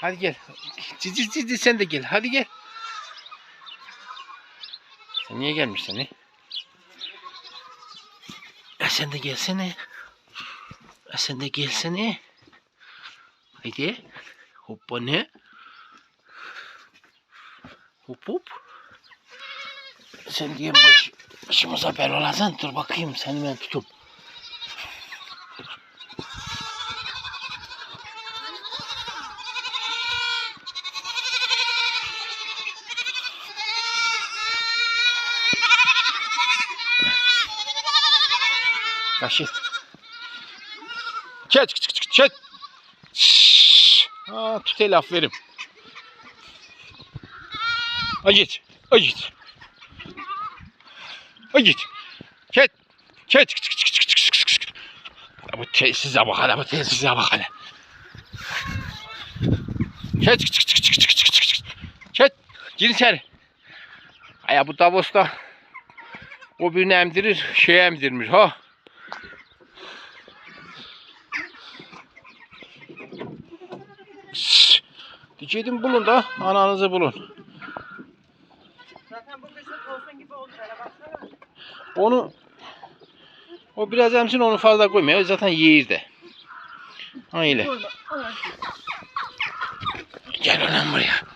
Hadi gel. Cici cici sen de gel. Hadi gel. Sen niye gelmişsin ne? E sen de gelsene. E sen de gelsene. Haydi. Hoppa ne? Hop hop. Sen diye baş, başımıza bel olasın. Dur bakayım seni ben tutup. Kaşı. Çet çet çet çet. Şşş. Aa, tut el aferin. Acıt. Acıt. Acıt. Çet. Çet. Çık, çık, çık, çık, çık, çık, çık, çık. Ya Bu tesize bak hele. Bu tesize bak hele. Çet. Çık, çık, çık, çık, çık, çık, çık, çık. Çet. Gir içeri. Ya bu Davos'ta o birini emdirir, şey emdirmiş ha. Diyecektim bulun da ananızı bulun. Zaten bu kışın olsun gibi oldu hele baksana. Onu o biraz emsin onu fazla koymuyor. Zaten yiyir de. Öyle. Gel lan buraya.